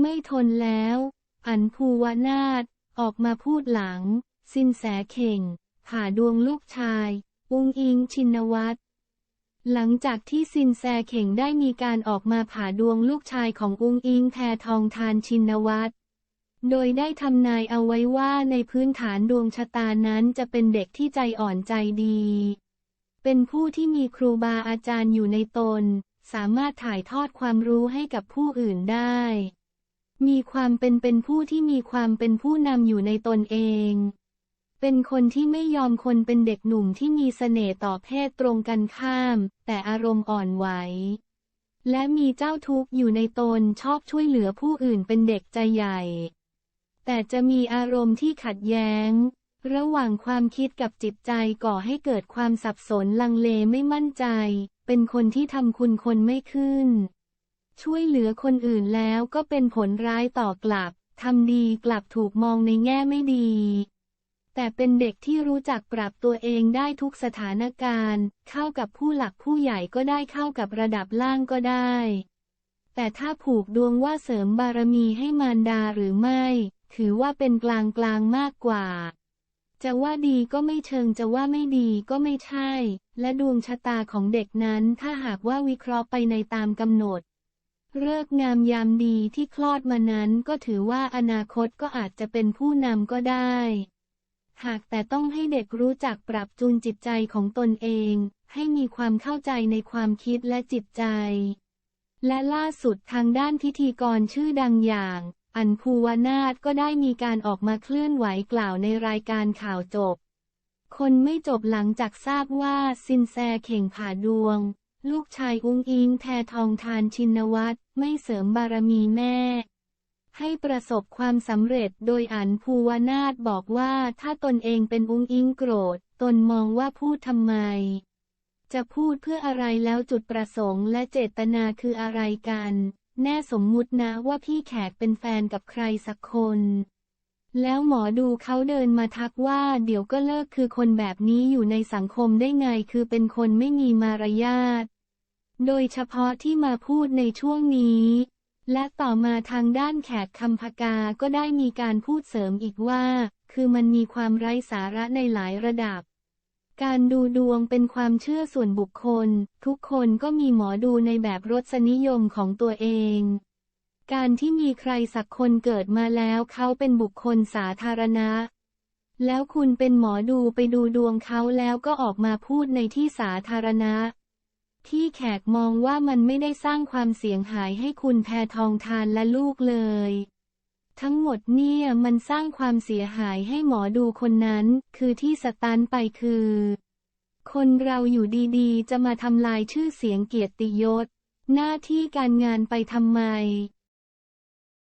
ไม่ทนแล้ว อันภูวนาถออกมาพูดหลัง สินแสเข่ง ผ่าดวงลูกชาย อุงอิงชินวัตรหลังจากที่สินแสเข่งได้มีการออกมาผ่าดวงลูกชายของอุงอิงแททองทานชินวัตรโดยได้ทำนายเอาไว้ว่าในพื้นฐานดวงชะตานั้นจะเป็นเด็กที่ใจอ่อนใจดี เป็นผู้ที่มีครูบาอาจารย์อยู่ในตน สามารถถ่ายทอดความรู้ให้กับผู้อื่นได้ มีความเป็นเป็นผู้ที่มีความเป็นผู้นำอยู่ในตนเอง เป็นคนที่ไม่ยอมคนเป็นเด็กหนุ่มที่มีเสน่ห์ต่อเพศตรงกันข้าม แต่อารมณ์อ่อนไหว และมีเจ้าทุกข์อยู่ในตนชอบช่วยเหลือผู้อื่นเป็นเด็กใจใหญ่ แต่จะมีอารมณ์ที่ขัดแย้ง ระหว่างความคิดกับจิตใจก่อให้เกิดความสับสนลังเลไม่มั่นใจ เป็นคนที่ทำคุณคนไม่ขึ้น ช่วยเหลือคนอื่นแล้วก็เป็นผลร้ายต่อกลับ ทำดีกลับถูกมองในแง่ไม่ดี แต่เป็นเด็กที่รู้จักปรับตัวเองได้ทุกสถานการณ์ เข้ากับผู้หลักผู้ใหญ่ก็ได้เข้ากับระดับล่างก็ได้ แต่ถ้าผูกดวงว่าเสริมบารมีให้มารดาหรือไม่ ถือว่าเป็นกลางกลางมากกว่าจะว่าดีก็ไม่เชิงจะว่าไม่ดีก็ไม่ใช่ และดวงชะตาของเด็กนั้นถ้าหากว่าวิเคราะห์ไปในตามกำหนด เลิกงามยามดีที่คลอดมานั้นก็ถือว่าอนาคตก็อาจจะเป็นผู้นำก็ได้ หากแต่ต้องให้เด็กรู้จักปรับจูนจิตใจของตนเอง ให้มีความเข้าใจในความคิดและจิตใจ และล่าสุดทางด้านพิธีกรชื่อดังอย่าง อันภูวนาถก็ได้มีการออกมาเคลื่อนไหวกล่าวในรายการข่าวจบ คนไม่จบหลังจากทราบว่าซินแซเข่งผ่าดวง ลูกชายอุ้งอิงแททองทานชินวัตรไม่เสริมบารมีแม่ ให้ประสบความสำเร็จโดยอันภูวนาถบอกว่าถ้าตนเองเป็นอุ้งอิงโกรธ ตนมองว่าพูดทำไม จะพูดเพื่ออะไรแล้วจุดประสงค์และเจตนาคืออะไรกัน แน่สมมุตินะว่าพี่แขกเป็นแฟนกับใครสักคน แล้วหมอดูเขาเดินมาทักว่าเดี๋ยวก็เลิกคือคนแบบนี้อยู่ในสังคมได้ไงคือเป็นคนไม่มีมารยาท โดยเฉพาะที่มาพูดในช่วงนี้ และต่อมาทางด้านแขกคำพกาก็ได้มีการพูดเสริมอีกว่า คือมันมีความไร้สาระในหลายระดับ การดูดวงเป็นความเชื่อส่วนบุคคล ทุกคนก็มีหมอดูในแบบรสนิยมของตัวเอง การที่มีใครสักคนเกิดมาแล้วเขาเป็นบุคคลสาธารณะ แล้วคุณเป็นหมอดูไปดูดวงเขาแล้วก็ออกมาพูดในที่สาธารณะ ที่แขกมองว่ามันไม่ได้สร้างความเสียงหายให้คุณแพทองทานและลูกเลย ทั้งหมดเนี่ยมันสร้างความเสียหายให้หมอดูคนนั้น คือที่สตันไปคือ คนเราอยู่ดีๆ จะมาทำลายชื่อเสียงเกียรติยศ หน้าที่การงานไปทำไม